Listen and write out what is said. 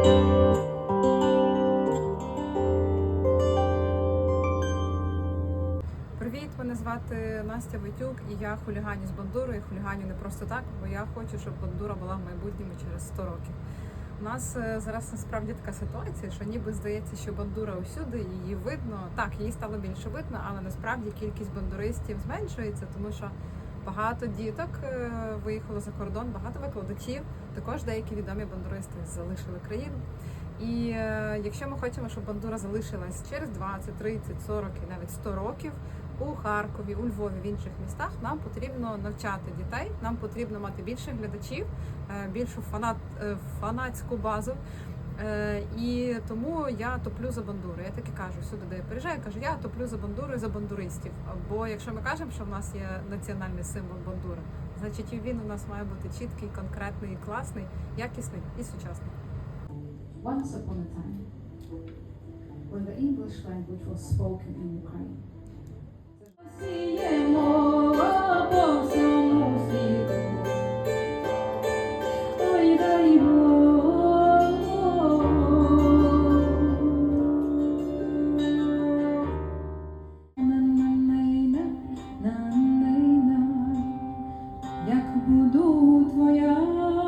Привіт, мене звати Настя Витюк, і я хуліганю з бандурою. Хуліганю не просто так, бо я хочу, щоб бандура була в майбутньому через 100 років. У нас е, зараз насправді така ситуація, що ніби здається, що бандура усюди, її видно. Так, її стало більше видно, але насправді кількість бандуристів зменшується, тому що багато діток е, виїхало за кордон, багато викладачів. Також деякі відомі бандуристи залишили країну. І е, якщо ми хочемо, щоб бандура залишилась через 20, 30, 40 і навіть 100 років у Харкові, у Львові, в інших містах, нам потрібно навчати дітей, нам потрібно мати більше глядачів, е, більшу фанат, фанатську базу. Е, І тому я топлю за бандуру. Я так і кажу всюди, де я приїжджаю, я кажу, я топлю за бандуру і за бандуристів. Бо якщо ми кажемо, що в нас є національний символ бандура, значить і він у нас має бути чіткий, конкретний, класний, якісний і сучасний. Once upon a time, when the English language was spoken in Ukraine. як буду твоя.